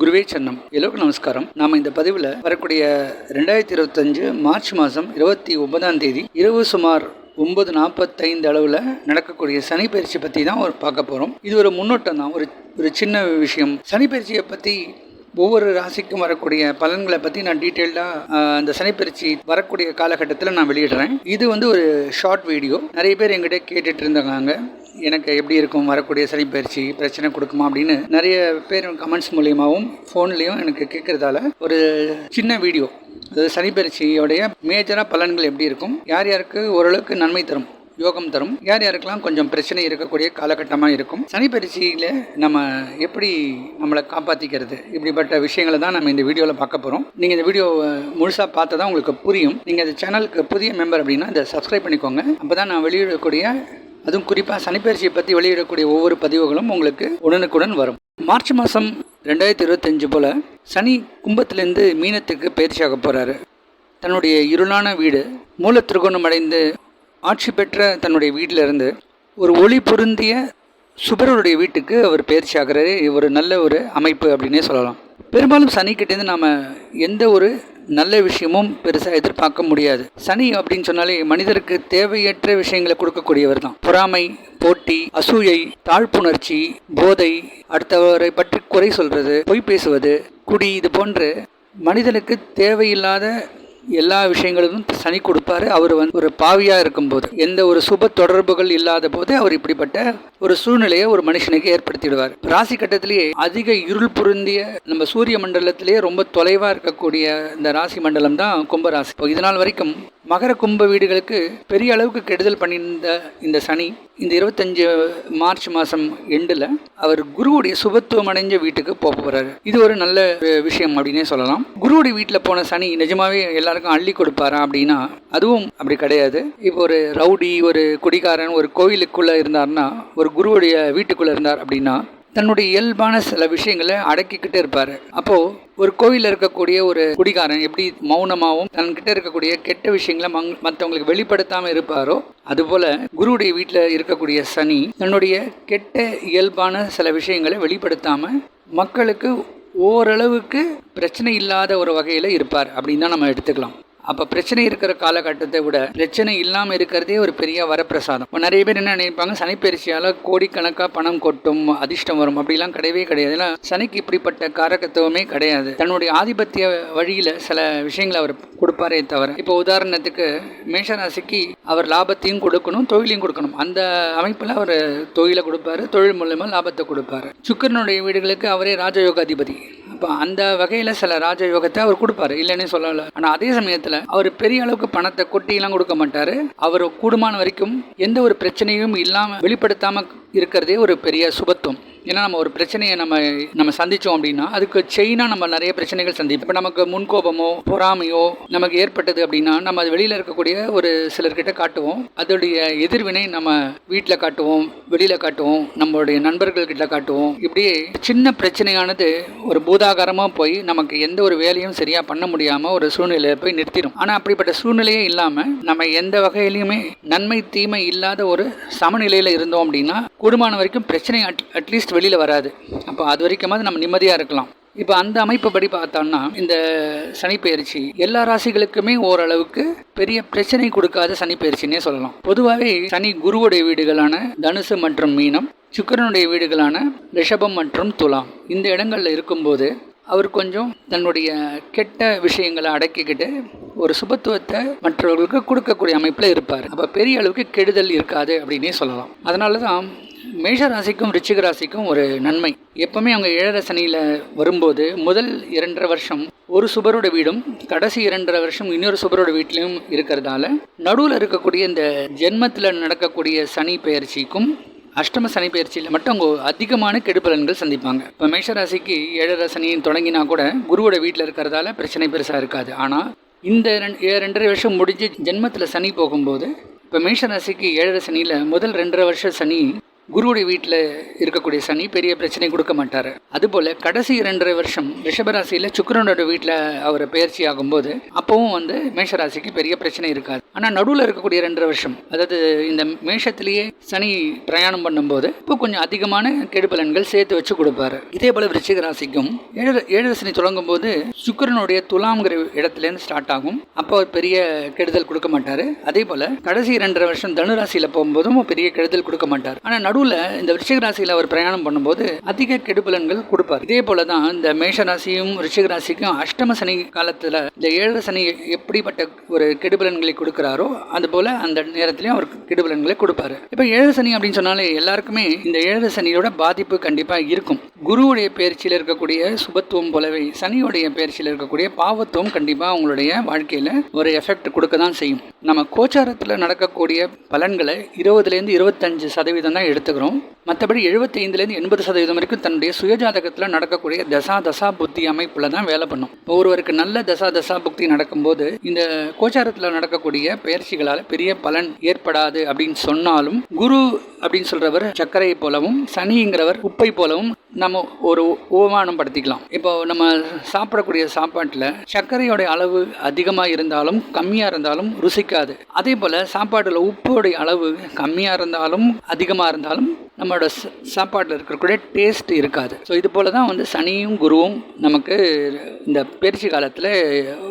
குருவே சன்னம். எல்லோருக்கும் நமஸ்காரம். நாம இந்த பதிவில் வரக்கூடிய ரெண்டாயிரத்தி இருபத்தஞ்சு மார்ச் மாதம் இருபத்தி ஒன்பதாம் தேதி இரவு சுமார் ஒன்பது நாற்பத்தைந்து அளவில் நடக்கக்கூடிய சனி பயிற்சி பற்றி தான் ஒரு பார்க்க போகிறோம் இது ஒரு முன்னோட்டம் தான். ஒரு ஒரு சின்ன விஷயம். சனி பயிற்சியை பற்றி ஒவ்வொரு ராசிக்கும் வரக்கூடிய பலன்களை பற்றி நான் டீட்டெயில்டாக அந்த சனிப்பயிற்சி வரக்கூடிய காலகட்டத்தில் நான் வெளியிடுறேன். இது வந்து ஒரு ஷார்ட் வீடியோ. நிறைய பேர் எங்கிட்ட கேட்டுட்டு இருந்தாங்க எனக்கு எப்படி இருக்கும் வரக்கூடிய சனிப்பயிற்சி பிரச்சனை கொடுக்குமா அப்படின்னு நிறைய பேர் கமெண்ட்ஸ் மூலியமாகவும் ஃபோன்லேயும் எனக்கு கேட்குறதால ஒரு சின்ன வீடியோ அதாவது சனிப்பயிற்சியோடைய மேஜராக பலன்கள் எப்படி இருக்கும் யார் யாருக்கு ஓரளவுக்கு நன்மை தரும் யோகம் தரும் யார் யாருக்கெல்லாம் கொஞ்சம் பிரச்சனை இருக்கக்கூடிய காலகட்டமாக இருக்கும் சனி பயிற்சியில் நம்ம எப்படி நம்மளை காப்பாற்றிக்கிறது இப்படிப்பட்ட விஷயங்களை தான் நம்ம இந்த வீடியோவில் பார்க்க போகிறோம் நீங்கள் இந்த வீடியோவை முழுசாக பார்த்தா தான் உங்களுக்கு புரியும். நீங்கள் இந்த சேனலுக்கு புதிய மெம்பர் அப்படின்னா இதை சப்ஸ்கிரைப் பண்ணிக்கோங்க. அப்போ தான் நான் வெளியிடக்கூடிய அதுவும் குறிப்பாக சனிப்பயிற்சியை பற்றி வெளியிடக்கூடிய ஒவ்வொரு பதிவுகளும் உங்களுக்கு உடனுக்குடன் வரும். மார்ச் மாதம் ரெண்டாயிரத்தி இருபத்தஞ்சு போல் சனி கும்பத்திலேருந்து மீனத்துக்கு பயிற்சியாக போகிறாரு தன்னுடைய இருளான வீடு மூல திருகோணம் அடைந்து ஆட்சி பெற்ற தன்னுடைய வீட்டிலிருந்து ஒரு ஒளி பொருந்திய சுபருடைய வீட்டுக்கு அவர் பயிற்சி ஆகிறாரு ஒரு நல்ல ஒரு அமைப்பு அப்படின்னே சொல்லலாம். பெரும்பாலும் சனிக்கிட்டேருந்து நாம் எந்த ஒரு நல்ல விஷயமும் பெருசாக எதிர்பார்க்க முடியாது. சனி அப்படின்னு சொன்னாலே மனிதருக்கு தேவையற்ற விஷயங்களை கொடுக்கக்கூடியவர் தான். பொறாமை போட்டி அசூயை தாழ்ப்புணர்ச்சி போதை அடுத்தவரை பற்றி குறை சொல்றது பொய் பேசுவது குடி இது போன்று மனிதனுக்கு தேவையில்லாத எல்லா விஷயங்களுக்கும் சனி கொடுப்பாரு. அவர் வந்து ஒரு பாவியாக இருக்கும்போது எந்த ஒரு சுப தொடர்புகள் இல்லாத போது அவர் இப்படிப்பட்ட ஒரு சூழ்நிலையை ஒரு மனுஷனுக்கு ஏற்படுத்திடுவார். ராசி கட்டத்திலேயே அதிக இருள் பொருந்திய நம்ம சூரிய மண்டலத்திலேயே ரொம்ப தொலைவாக இருக்கக்கூடிய இந்த ராசி மண்டலம் தான் கும்பராசி. இப்போ இதனால் வரைக்கும் மகர கும்ப வீடுகளுக்கு பெரிய அளவுக்கு கெடுதல் பண்ணியிருந்த இந்த சனி இந்த இருபத்தஞ்சு மார்ச் மாதம் எண்டில் அவர் குருவுடைய சுபத்துவம் அடைஞ்ச வீட்டுக்கு போக போகிறாரு இது ஒரு நல்ல விஷயம் அப்படின்னே சொல்லலாம். குருவுடைய வீட்டில் போன சனி நிஜமாவே எல்லாருக்கும் அள்ளி கொடுப்பாரா அப்படின்னா அதுவும் அப்படி கிடையாது. இப்போ ஒரு ரவுடி ஒரு குடிகாரன் ஒரு கோயிலுக்குள்ளே இருந்தார்னா ஒரு குருவுடைய வீட்டுக்குள்ளே இருந்தார் அப்படின்னா தன்னுடைய இயல்பான சில விஷயங்களை அடக்கிக்கிட்டே இருப்பார். அப்போது ஒரு கோவிலில் இருக்கக்கூடிய ஒரு குடிகாரன் எப்படி மௌனமாகவும் தன்கிட்ட இருக்கக்கூடிய கெட்ட விஷயங்களை மங் மற்றவங்களுக்கு வெளிப்படுத்தாமல் இருப்பாரோ அதுபோல் குருவுடைய வீட்டில் இருக்கக்கூடிய சனி தன்னுடைய கெட்ட இயல்பான சில விஷயங்களை வெளிப்படுத்தாமல் மக்களுக்கு ஓரளவுக்கு பிரச்சனை இல்லாத ஒரு வகையில் இருப்பார். அப்படின்னு தான் நம்ம எடுத்துக்கலாம். அப்போ பிரச்சனை இருக்கிற காலகட்டத்தை விட பிரச்சனை இல்லாமல் இருக்கிறதே ஒரு பெரிய வரப்பிரசாதம். இப்போ நிறைய பேர் என்ன நினைப்பாங்க? சனிப்பயிற்சியால் கோடிக்கணக்காக பணம் கொட்டும் அதிர்ஷ்டம் வரும். அப்படிலாம் கிடையவே கிடையாது. ஏன்னா சனிக்கு இப்படிப்பட்ட காரகத்துவமே கிடையாது. தன்னுடைய ஆதிபத்திய வழியில் சில விஷயங்களை அவர் கொடுப்பாரே தவிர இப்போ உதாரணத்துக்கு மேஷராசிக்கு அவர் லாபத்தையும் கொடுக்கணும் தொழிலையும் கொடுக்கணும். அந்த அமைப்பில் அவர் தொழிலை கொடுப்பாரு தொழில் மூலயமா லாபத்தை கொடுப்பாரு. சுக்கரனுடைய வீடுகளுக்கு அவரே ராஜயோகாதிபதி. அப்போ அந்த வகையில் சில ராஜயோகத்தை அவர் கொடுப்பாரு. இல்லைன்னு சொல்லலை. ஆனால் அதே சமயத்தில் அவர் பெரிய அளவுக்கு பணத்தை கொட்டியெல்லாம் கொடுக்க மாட்டார். அவர் கூடுமான வரைக்கும் எந்த ஒரு பிரச்சனையும் இல்லாமல் வெளிப்படுத்தாமல் இருக்கிறதே ஒரு பெரிய சுபத்துவம். ஏன்னா நம்ம ஒரு பிரச்சனையை நம்ம நம்ம சந்தித்தோம் அப்படின்னா அதுக்கு செயினாக நம்ம நிறைய பிரச்சனைகள் சந்திப்போம். இப்போ நமக்கு முன்கோபமோ பொறாமையோ நமக்கு ஏற்பட்டது அப்படின்னா நம்ம அது வெளியில் இருக்கக்கூடிய ஒரு சிலர்கிட்ட காட்டுவோம். அதோடைய எதிர்வினை நம்ம வீட்டில் காட்டுவோம் வெளியில் காட்டுவோம் நம்மளுடைய நண்பர்கள்கிட்ட காட்டுவோம். இப்படியே சின்ன பிரச்சனையானது ஒரு பூதாகாரமாக போய் நமக்கு எந்த ஒரு வேலையும் சரியாக பண்ண முடியாமல் ஒரு சூழ்நிலையை போய் நிறுத்திடும் ஆனால் அப்படிப்பட்ட சூழ்நிலையே இல்லாமல் நம்ம எந்த வகையிலையுமே நன்மை தீமை இல்லாத ஒரு சமநிலையில் இருந்தோம் அப்படின்னா கூடுமான வரைக்கும் பிரச்சனை அட் அட்லீஸ்ட் வெளியில் வராது. அப்போ அது வரைக்குமாவது நம்ம நிம்மதியாக இருக்கலாம். இப்போ அந்த அமைப்புப்படி பார்த்தோம்னா இந்த சனிப்பெயர்ச்சி எல்லா ராசிகளுக்குமே ஓரளவுக்கு பெரிய பிரச்சனை கொடுக்காத சனிப்பெயர்ச்சின்னே சொல்லலாம். பொதுவாகவே சனி குருவுடைய வீடுகளான தனுசு மற்றும் மீனம் சுக்கரனுடைய வீடுகளான ரிஷபம் மற்றும் துலாம் இந்த இடங்களில் இருக்கும்போது அவர் கொஞ்சம் தன்னுடைய கெட்ட விஷயங்களை அடக்கிக்கிட்டு ஒரு சுபத்துவத்தை மற்றவர்களுக்கு கொடுக்கக்கூடிய அமைப்பில் இருப்பார். அப்போ பெரிய அளவுக்கு கெடுதல் இருக்காது அப்படின்னே சொல்லலாம். அதனால தான் மேஷ ராசிக்கும் ரிச்சிக ராசிக்கும் ஒரு நன்மை. எப்பவுமே அவங்க ஏழரசனியில் வரும்போது முதல் இரண்டரை வருஷம் ஒரு சுபரோட வீடும் கடைசி இரண்டரை வருஷம் இன்னொரு சுபரோட வீட்லேயும் இருக்கிறதால நடுவில் இருக்கக்கூடிய இந்த ஜென்மத்தில் நடக்கக்கூடிய சனி பெயர்ச்சிக்கும் அஷ்டம சனி பயிற்சியில் மட்டும் அவங்க அதிகமான கெடுபலன்கள் சந்திப்பாங்க. இப்போ மேஷராசிக்கு ஏழரை சனி தொடங்கினா கூட குருவோட வீட்டில் இருக்கிறதால பிரச்சனை பெருசாக இருக்காது. ஆனால் இந்த ரெண்டரை வருஷம் முடிஞ்சு ஜென்மத்தில் சனி போகும்போது இப்போ மேஷராசிக்கு ஏழரை சனியில் முதல் ரெண்டரை வருஷம் சனி குருவுடைய வீட்டில் இருக்கக்கூடிய சனி பெரிய பிரச்சனை கொடுக்க மாட்டார். அதுபோல் கடைசி இரண்டரை வருஷம் ரிஷபராசியில் சுக்கரனோட வீட்டில் அவர் பயிற்சி ஆகும்போது அப்போவும் வந்து மேஷராசிக்கு பெரிய பிரச்சனை இருக்காது. ஆனால் நடுவில் இருக்கக்கூடிய ரெண்டரை வருஷம் அதாவது இந்த மேஷத்திலேயே சனி பிரயாணம் பண்ணும்போது இப்போ கொஞ்சம் அதிகமான கெடுபலன்கள் சேர்த்து வச்சு கொடுப்பாரு. இதே போல விருச்சிக ராசிக்கும் ஏழு ஏழு சனி தொடங்கும் போது சுக்கிரனுடைய துலாம்ங்கிற இடத்துலேருந்து ஸ்டார்ட் ஆகும். அப்போ அவர் பெரிய கெடுதல் கொடுக்க மாட்டார். அதே போல கடைசி ரெண்டரை வருஷம் தனுராசியில் போகும்போதும் பெரிய கெடுதல் கொடுக்க மாட்டார். ஆனால் நடுவில் இந்த விருச்சிக ராசியில் அவர் பிரயாணம் பண்ணும்போது அதிக கெடுபலன்கள் கொடுப்பார். இதே போல தான் இந்த மேஷ ராசியும் ரிஷிக ராசிக்கும் அஷ்டம சனி காலத்தில் இந்த ஏழரை சனி எப்படிப்பட்ட ஒரு கெடுபலன்களை கொடுக்குறாரோ அது போல அந்த நேரத்திலையும் அவர் கெடுபலன்களை கொடுப்பாரு. இப்போ ஏழரை சனி அப்படின்னு சொன்னாலே எல்லாருக்குமே இந்த ஏழரை சனியோட பாதிப்பு கண்டிப்பாக இருக்கும். குருவுடைய பயிற்சியில் இருக்கக்கூடிய சுபத்துவம் போலவே சனியுடைய பயிற்சியில் இருக்கக்கூடிய பாவத்துவம் கண்டிப்பாக அவங்களுடைய வாழ்க்கையில் ஒரு எஃபெக்ட் கொடுக்க தான் செய்யும். நம்ம கோச்சாரத்தில் நடக்கக்கூடிய பலன்களை இருபதுலேருந்து இருபத்தஞ்சு சதவீதம் தான் எடுத்துக்கிறோம். மற்றபடி எழுபத்தைந்துலேருந்து எண்பது சதவீதம் வரைக்கும் தன்னுடைய சுயஜாதகத்தில் நடக்கக்கூடிய தசா தசா புத்தி அமைப்பில் தான் வேலை பண்ணும். இப்போ ஒருவருக்கு நல்ல தசா தசா புக்தி நடக்கும்போது இந்த கோச்சாரத்தில் நடக்கக்கூடிய பயிற்சிகளால் பெரிய பலன் ஏற்படாது அப்படின்னு சொன்னாலும் குரு அப்படின்னு சொல்கிறவர் சர்க்கரை போலவும் சனிங்கிறவர் உப்பை போலவும் நம்ம ஒரு உபமானம் படுத்திக்கலாம் இப்போ நம்ம சாப்பிடக்கூடிய சாப்பாட்டில் சர்க்கரையோடைய அளவு அதிகமாக இருந்தாலும் கம்மியாக இருந்தாலும் ருசிக்காது. அதே போல் சாப்பாட்டில் உப்போடைய அளவு கம்மியாக இருந்தாலும் அதிகமாக இருந்தாலும் நம்மளோட சாப்பாட்டில் இருக்கக்கூடிய டேஸ்ட் இருக்காது. ஸோ இது போல தான் வந்து சனியும் குருவும் நமக்கு இந்த பயிற்சி காலத்தில்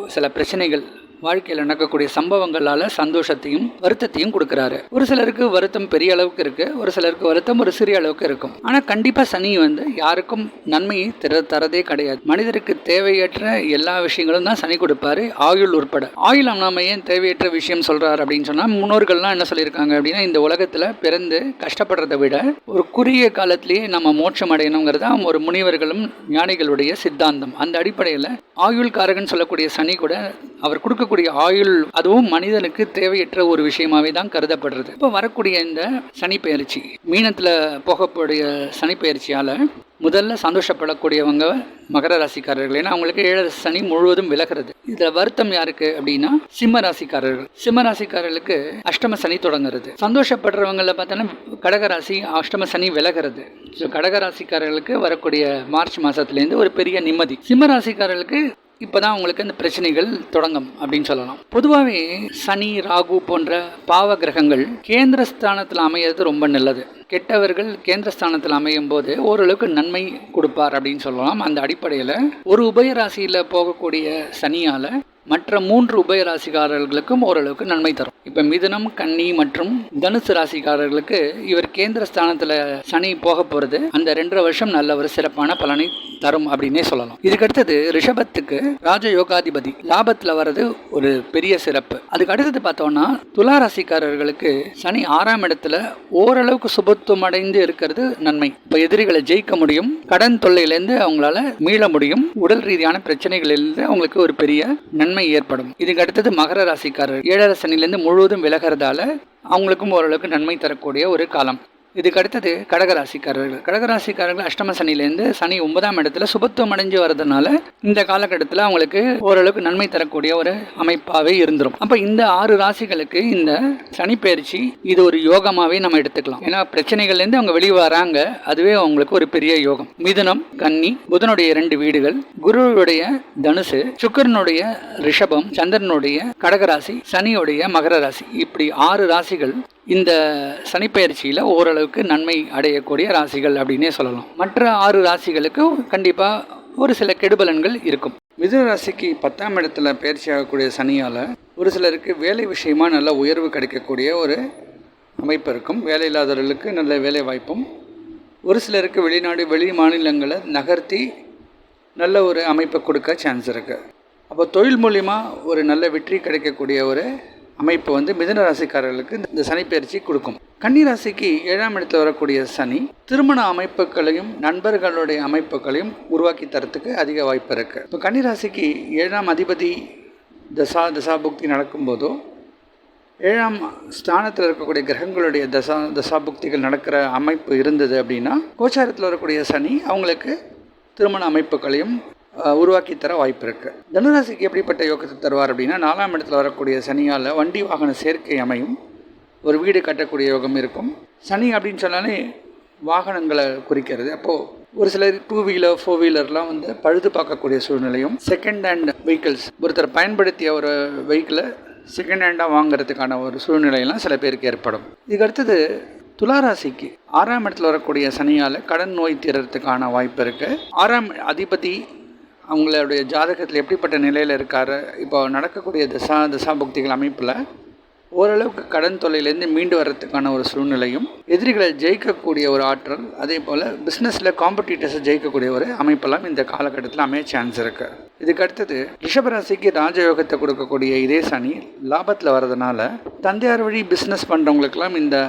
சில பிரச்சனைகள் வாழ்க்கையில் நடக்கக்கூடிய சம்பவங்களால் சந்தோஷத்தையும் வருத்தத்தையும் கொடுக்குறாரு. ஒரு சிலருக்கு வருத்தம் பெரிய அளவுக்கு இருக்கு ஒரு சிலருக்கு வருத்தம் ஒரு சிறிய அளவுக்கு இருக்கும். ஆனால் கண்டிப்பாக சனி வந்து யாருக்கும் நன்மையை திற தரதே கிடையாது. மனிதருக்கு தேவையற்ற எல்லா விஷயங்களும் தான் சனி கொடுப்பாரு ஆயுள் உட்பட. ஆயுள் நாம ஏன் தேவையற்ற விஷயம் சொல்றாரு அப்படின்னு சொன்னால் முன்னோர்கள்லாம் என்ன சொல்லியிருக்காங்க அப்படின்னா இந்த உலகத்தில் பிறந்து கஷ்டப்படுறதை விட ஒரு குறுகிய காலத்திலேயே நம்ம மோட்சம் அடையணுங்கிறது தான் ஒரு முனிவர்களும் ஞானிகளுடைய சித்தாந்தம். அந்த அடிப்படையில் ஆயுள் காரகன் சொல்லக்கூடிய சனி கூட அவர் கொடுக்கக்கூடிய ஆயுள் அதுவும் மனிதனுக்கு தேவையற்ற ஒரு விஷயமாவே தான் கருதப்படுறது. இப்போ வரக்கூடிய இந்த சனி பயிற்சி மீனத்தில் போகக்கூடிய சனி பயிற்சியால் முதல்ல சந்தோஷப்படக்கூடியவங்க மகர ராசிக்காரர்கள். ஏன்னா அவங்களுக்கு ஏழரை சனி முழுவதும் விலகிறது. இதில் வருத்தம் யாருக்கு அப்படின்னா சிம்ம ராசிக்காரர்கள். சிம்ம ராசிக்காரர்களுக்கு அஷ்டம சனி தொடங்குறது. சந்தோஷப்படுறவங்கள பார்த்தோன்னா கடகராசி அஷ்டம சனி விலகிறது. ஸோ கடகராசிக்காரர்களுக்கு வரக்கூடிய மார்ச் மாதத்துலேருந்து ஒரு பெரிய நிம்மதி. சிம்ம ராசிக்காரர்களுக்கு இப்போதான் உங்களுக்கு அந்த பிரச்சனைகள் தொடங்கும் அப்படின்னு சொல்லலாம். பொதுவாகவே சனி ராகு போன்ற பாவ கிரகங்கள் கேந்திர ஸ்தானத்தில் அமையிறது ரொம்ப நல்லது. கெட்டவர்கள் கேந்திரஸ்தானத்தில் அமையும் போது ஓரளவுக்கு நன்மை கொடுப்பார் அப்படின்னு சொல்லலாம். அந்த அடிப்படையில் ஒரு உபயராசியில் போகக்கூடிய சனியால் மற்ற மூன்று உபய ராசிக்காரர்களுக்கும் ஓரளவுக்கு நன்மை தரும். இப்போ மிதுனம் கன்னி மற்றும் தனுசு ராசிக்காரர்களுக்கு இவர் கேந்திர ஸ்தானத்தில் சனி போக போகிறது அந்த ரெண்டரை வருஷம் நல்ல ஒரு சிறப்பான பலனை தரும் அப்படின்னே சொல்லலாம். இதுக்கு அடுத்தது ரிஷபத்துக்கு ராஜ யோகாதிபதி லாபத்தில் வர்றது ஒரு பெரிய சிறப்பு. அதுக்கு அடுத்தது பார்த்தோம்னா துலா ராசிக்காரர்களுக்கு சனி ஆறாம் இடத்துல ஓரளவுக்கு சுபத்துவம் அடைந்து இருக்கிறது நன்மை. இப்போ எதிரிகளை ஜெயிக்க முடியும் கடன் தொல்லையிலேருந்து அவங்களால மீள முடியும் உடல் ரீதியான பிரச்சனைகளிலிருந்து அவங்களுக்கு ஒரு பெரிய நன்மை ஏற்படும். இதுக்கு அடுத்தது மகர ராசிக்காரர் ஏழரை சனிலேருந்து முழுவதும் விலகிறதால அவங்களுக்கும் ஓரளவுக்கு நன்மை தரக்கூடிய ஒரு காலம். இதுக்கு அடுத்தது கடகராசிக்காரர்கள். கடகராசிக்காரர்கள் அஷ்டம சனிலேருந்து சனி ஒன்பதாம் இடத்துல சுபத்துவம் அடைஞ்சு வர்றதுனால இந்த காலகட்டத்தில் அவங்களுக்கு ஓரளவுக்கு நன்மை தரக்கூடிய ஒரு அமைப்பாகவே இருந்துரும். அப்போ இந்த ஆறு ராசிகளுக்கு இந்த சனி பயிற்சி இது ஒரு யோகமாகவே நம்ம எடுத்துக்கலாம். ஏன்னா பிரச்சனைகள்லேருந்து அவங்க வெளியே வராங்க அதுவே அவங்களுக்கு ஒரு பெரிய யோகம். மிதுனம் கன்னி புதனுடைய இரண்டு வீடுகள் குருவுடைய தனுசு சுக்கரனுடைய ரிஷபம் சந்திரனுடைய கடகராசி சனியுடைய மகர ராசி. இப்படி ஆறு ராசிகள் இந்த சனிப்பெயர்ச்சியில் ஓரளவுக்கு நன்மை அடையக்கூடிய ராசிகள் அப்படின்னே சொல்லலாம். மற்ற ஆறு ராசிகளுக்கு கண்டிப்பாக ஒரு சில கெடுபலன்கள் இருக்கும். மிதுன ராசிக்கு பத்தாம் இடத்துல பயிற்சி ஆகக்கூடிய சனியால் ஒரு சிலருக்கு வேலை விஷயமா நல்ல உயர்வு கிடைக்கக்கூடிய ஒரு அமைப்பு இருக்கும். வேலை இல்லாதவர்களுக்கு நல்ல வேலை வாய்ப்பும். ஒரு சிலருக்கு வெளிநாடு வெளி மாநிலங்களை நகர்த்தி நல்ல ஒரு அமைப்பை கொடுக்க சான்ஸ் இருக்குது அப்போ தொழில் மூலிமா ஒரு நல்ல வெற்றி கிடைக்கக்கூடிய ஒரு அமைப்பு வந்து மிதுன ராசிக்காரர்களுக்கு இந்த சனிப்பயிற்சி கொடுக்கும். கன்னி ராசிக்கு ஏழாம் இடத்தில் வரக்கூடிய சனி திருமண அமைப்புகளையும் நண்பர்களுடைய அமைப்புகளையும் உருவாக்கி தரத்துக்கு அதிக வாய்ப்பு இருக்குது இப்போ கன்னி ராசிக்கு ஏழாம் அதிபதி தசா தசாபுக்தி நடக்கும்போதோ ஏழாம் ஸ்தானத்தில் இருக்கக்கூடிய கிரகங்களுடைய தசா தசாபுக்திகள் நடக்கிற அமைப்பு இருந்தது அப்படின்னா கோச்சாரத்தில் வரக்கூடிய சனி அவங்களுக்கு திருமண அமைப்புகளையும் உருவாக்கி தர வாய்ப்பு இருக்குது தனுராசிக்கு எப்படிப்பட்ட யோகத்தை தருவார் அப்படின்னா நாலாம் இடத்துல வரக்கூடிய சனியால் வண்டி வாகன சேர்க்கை அமையும். ஒரு வீடு கட்டக்கூடிய யோகம் இருக்கும். சனி அப்படின்னு சொன்னாலே வாகனங்களை குறிக்கிறது. அப்போது ஒரு சிலர் டூ வீலர் ஃபோர் வீலர்லாம் வந்து பழுது பார்க்கக்கூடிய சூழ்நிலையும் செகண்ட் ஹேண்ட் வெஹிக்கிள்ஸ் ஒருத்தர் பயன்படுத்திய ஒரு வெஹிக்கிளை செகண்ட் ஹேண்டாக வாங்குறதுக்கான ஒரு சூழ்நிலையெல்லாம் சில பேருக்கு ஏற்படும். இதுக்கு அடுத்தது துளாராசிக்கு ஆறாம் இடத்துல வரக்கூடிய சனியால் கடன் நோய் தீர்றதுக்கான வாய்ப்பு இருக்குது ஆறாம் அதிபதி அவங்களுடைய ஜாதகத்தில் எப்படிப்பட்ட நிலையில் இருக்கார்? இப்போ நடக்கக்கூடிய தசா தசாபுக்திகள் அமைப்பில் ஓரளவுக்கு கடன் தொல்லையிலேருந்து மீண்டு வர்றதுக்கான ஒரு சூழ்நிலையும் எதிரிகளை ஜெயிக்கக்கூடிய ஒரு ஆற்றல் அதே போல் பிஸ்னஸில் காம்படிட்டர்ஸை ஜெயிக்கக்கூடிய ஒரு அமைப்பெல்லாம் இந்த காலகட்டத்தில் அமைய சான்ஸ் இருக்குது இதுக்கு அடுத்தது ரிஷபராசிக்கு ராஜயோகத்தை கொடுக்கக்கூடிய இதே சனி லாபத்தில் வர்றதுனால தந்தையார் வழி பிஸ்னஸ் பண்ணுறவங்களுக்கெல்லாம் இந்த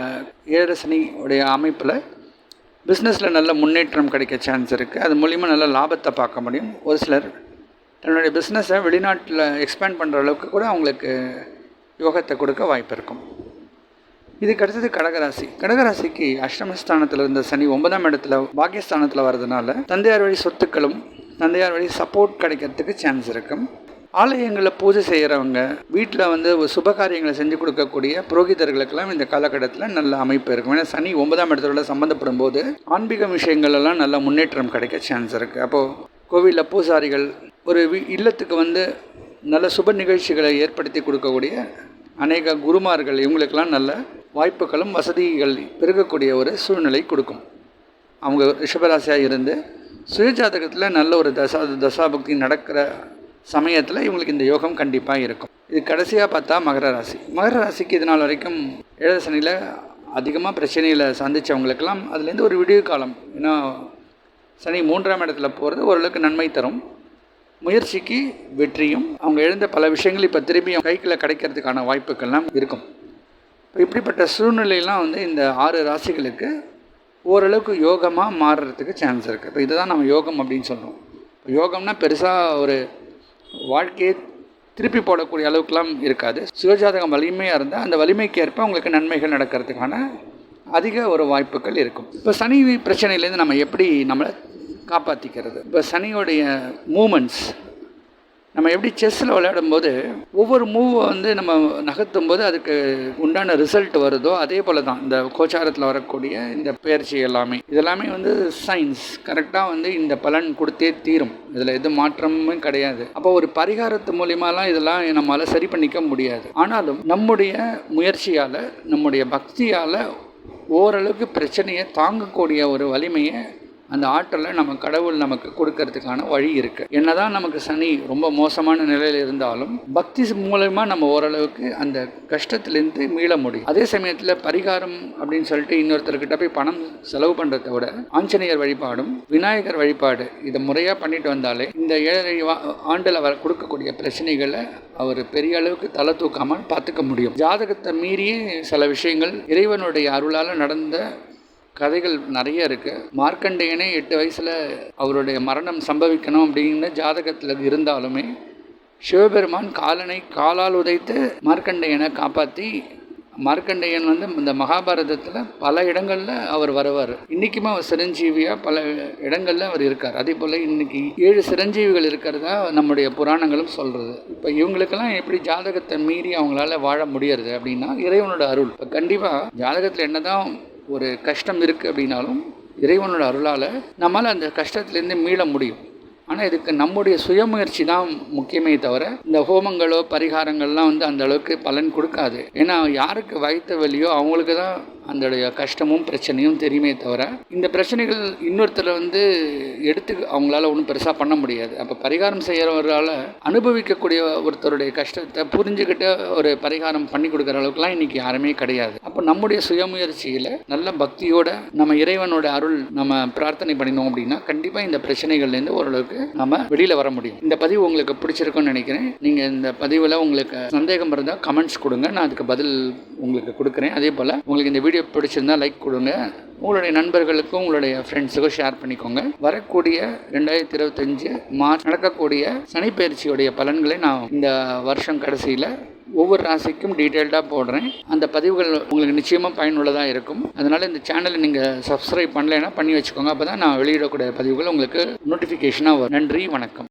ஏழரை சனியுடைய அமைப்பில் பிஸ்னஸில் நல்ல முன்னேற்றம் கிடைக்க சான்ஸ் இருக்குது அது மூலிமா நல்ல லாபத்தை பார்க்க முடியும். ஒரு சிலர் தன்னுடைய பிஸ்னஸை வெளிநாட்டில் எக்ஸ்பேண்ட் பண்ணுற அளவுக்கு கூட அவங்களுக்கு யோகத்தை கொடுக்க வாய்ப்பு இருக்கும். இதுக்கு அடுத்தது கடகராசி. கடகராசிக்கு அஷ்டமஸ்தானத்தில் இருந்த சனி ஒன்பதாம் இடத்துல பாக்கியஸ்தானத்தில் வர்றதுனால தந்தையார் வழி சொத்துக்களும் தந்தையார் வழி சப்போர்ட் கிடைக்கிறதுக்கு சான்ஸ் இருக்கும் ஆலயங்களில் பூஜை செய்கிறவங்க வீட்டில் வந்து ஒரு சுப காரியங்களை செஞ்சு கொடுக்கக்கூடிய புரோகிதர்களுக்கெல்லாம் இந்த காலகட்டத்தில் நல்ல அமைப்பு இருக்கும். ஏன்னா சனி ஒன்பதாம் இடத்துல சம்மந்தப்படும் போது ஆன்மீக விஷயங்கள் எல்லாம் நல்ல முன்னேற்றம் கிடைக்க சான்ஸ் இருக்குது அப்போது கோவிலில் பூசாரிகள் ஒரு வி இல்லத்துக்கு வந்து நல்ல சுப நிகழ்ச்சிகளை ஏற்படுத்தி கொடுக்கக்கூடிய அநேக குருமார்கள் இவங்களுக்கெல்லாம் நல்ல வாய்ப்புகளும் வசதிகள் பெருகக்கூடிய ஒரு சூழ்நிலை கொடுக்கும். அவங்க ரிஷபராசியாக இருந்து சுயஜாதகத்தில் நல்ல ஒரு தசா தசாபக்தி நடக்கிற சமயத்தில் இவங்களுக்கு இந்த யோகம் கண்டிப்பாக இருக்கும். இது கடைசியாக பார்த்தா மகர ராசி. மகர ராசிக்கு இது நாள் வரைக்கும் ஏழரை சனியில் அதிகமாக பிரச்சனையில் சந்தித்தவங்களுக்கெல்லாம் அதுலேருந்து ஒரு விடிவு காலம். ஏன்னா சனி மூன்றாம் இடத்துல போகிறது ஓரளவுக்கு நன்மை தரும். முயற்சிக்கு வெற்றியும் அவங்க எழுந்த பல விஷயங்கள் இப்போ திரும்பி கைக்கில் கிடைக்கிறதுக்கான வாய்ப்புகள்லாம் இருக்கும். இப்போ இப்படிப்பட்ட சூழ்நிலையெல்லாம் வந்து இந்த ஆறு ராசிகளுக்கு ஓரளவுக்கு யோகமாக மாறுறதுக்கு சான்ஸ் இருக்குது இப்போ இதுதான் நம்ம யோகம் அப்படின்னு சொல்கிறோம் இப்போ யோகம்னா பெருசாக ஒரு வாழ்க்கையை திருப்பி போடக்கூடிய அளவுக்குலாம் இருக்காது. சுயஜாதகம் வலிமையாக இருந்தால் அந்த வலிமைக்கு ஏற்ப உங்களுக்கு நன்மைகள் நடக்கிறதுக்கான அதிக ஒரு வாய்ப்புகள் இருக்கும். இப்போ சனி பிரச்சனையிலேருந்து நம்ம எப்படி நம்மளை காப்பாற்றிக்கிறது இப்போ சனியோடைய மூமெண்ட்ஸ் நம்ம எப்படி செஸ்ஸில் விளையாடும் போது ஒவ்வொரு மூவை வந்து நம்ம நகர்த்தும் போது அதுக்கு உண்டான ரிசல்ட் வருதோ அதே போல் தான் இந்த கோச்சாரத்தில் வரக்கூடிய இந்த பயிற்சி எல்லாமே. இதெல்லாமே வந்து சயின்ஸ் கரெக்டாக வந்து இந்த பலன் கொடுத்தே தீரும். இதில் எது மாற்றமும் கிடையாது. அப்போ ஒரு பரிகாரத்து மூலியமாலாம் இதெல்லாம் நம்மளால் சரி பண்ணிக்க முடியாது. ஆனாலும் நம்முடைய முயற்சியால் நம்முடைய பக்தியால் ஓரளவுக்கு பிரச்சனையை தாங்கக்கூடிய ஒரு வலிமையை அந்த ஆற்றலை நம்ம கடவுள் நமக்கு கொடுக்கறதுக்கான வழி இருக்குது என்னதான் நமக்கு சனி ரொம்ப மோசமான நிலையில் இருந்தாலும் பக்தி மூலயமா நம்ம ஓரளவுக்கு அந்த கஷ்டத்துலேருந்து மீள முடியும். அதே சமயத்தில் பரிகாரம் அப்படின்னு சொல்லிட்டு இன்னொருத்தர்கிட்ட போய் பணம் செலவு பண்ணுறத விட ஆஞ்சநேயர் வழிபாடும் விநாயகர் வழிபாடு இதை முறையாக பண்ணிட்டு வந்தாலே இந்த ஏழரை ஆண்டில் வர கொடுக்கக்கூடிய பிரச்சனைகளை அவர் பெரிய அளவுக்கு தலை தூக்காமல் பார்த்துக்க முடியும். ஜாதகத்தை மீறியே சில விஷயங்கள் இறைவனுடைய அருளால் நடந்த கதைகள் நிறைய இருக்குது மார்க்கண்டேயனே எட்டு வயசில் அவருடைய மரணம் சம்பவிக்கணும் அப்படின்னு ஜாதகத்தில் இருந்தாலுமே சிவபெருமான் காலனை காலால் உதைத்து மார்க்கண்டேயனை காப்பாற்றி மார்க்கண்டேயன் வந்து இந்த மகாபாரதத்தில் பல இடங்களில் அவர் வருவார். இன்றைக்குமே அவர் சிரஞ்சீவியாக பல இடங்களில் அவர் இருக்கார். அதே போல் இன்றைக்கி ஏழு சிரஞ்சீவிகள் இருக்கிறதா நம்முடைய புராணங்களும் சொல்கிறது இப்போ இவங்களுக்கெல்லாம் எப்படி ஜாதகத்தை மீறி அவங்களால வாழ முடியறது அப்படின்னா இறைவனோட அருள். இப்போ கண்டிப்பாக ஜாதகத்தில் என்ன தான் ஒரு கஷ்டம் இருக்குது அப்படின்னாலும் இறைவனோட அருளால் நம்மளால் அந்த கஷ்டத்துலேருந்து மீள முடியும். ஆனால் இதுக்கு நம்முடைய சுயமுயற்சி தான் முக்கியமே தவிர இந்த ஹோமங்களோ பரிகாரங்கள்லாம் வந்து அந்த அளவுக்கு பலன் கொடுக்காது. ஏன்னா யாருக்கு வயிற்று வலியோ அவங்களுக்கு தான் அந்த கஷ்டமும் பிரச்சனையும் தெரியுமே தவிர இந்த பிரச்சனைகள் இன்னொருத்தர் வந்து எடுத்து அவங்களால ஒன்றும் பெருசாக பண்ண முடியாது. அப்போ பரிகாரம் செய்கிறவரால் அனுபவிக்கக்கூடிய ஒருத்தருடைய கஷ்டத்தை புரிஞ்சுக்கிட்டு ஒரு பரிகாரம் பண்ணி கொடுக்குற அளவுக்குலாம் இன்றைக்கி யாருமே கிடையாது. அப்போ நம்முடைய சுயமுயற்சியில் நல்ல பக்தியோட நம்ம இறைவனோட அருள் நம்ம பிரார்த்தனை பண்ணினோம் அப்படின்னா கண்டிப்பாக இந்த பிரச்சனைகள்லேருந்து ஓரளவுக்கு நம்ம வெளியில் வர முடியும். இந்த பதிவு உங்களுக்கு பிடிச்சிருக்குன்னு நினைக்கிறேன். நீங்கள் இந்த பதிவில் உங்களுக்கு சந்தேகம் இருந்தால் கமெண்ட்ஸ் கொடுங்க. நான் அதுக்கு பதில் உங்களுக்கு கொடுக்குறேன். அதே போல் உங்களுக்கு இந்த வீடியோ பிடிச்சிருந்தா லைக் கொடுங்க. உங்களுடைய நண்பர்களுக்கும் உங்களுடைய ஃப்ரெண்ட்ஸுக்கும் ஷேர் பண்ணிக்கோங்க. வரக்கூடிய ரெண்டாயிரத்தி இருபத்தஞ்சு மார்ச் நடக்கக்கூடிய சனிப்பயிற்சியுடைய பலன்களை நான் இந்த வருஷம் கடைசியில் ஒவ்வொரு ராசிக்கும் டீட்டெயில்டாக போடுறேன். அந்த பதிவுகள் உங்களுக்கு நிச்சயமாக பயனுள்ளதாக இருக்கும். அதனால் இந்த சேனலை நீங்கள் சப்ஸ்கிரைப் பண்ணலைன்னா பண்ணி வச்சுக்கோங்க. அப்போ தான் நான் வெளியிடக்கூடிய பதிவுகள் உங்களுக்கு நோட்டிஃபிகேஷனாக வரும். நன்றி வணக்கம்.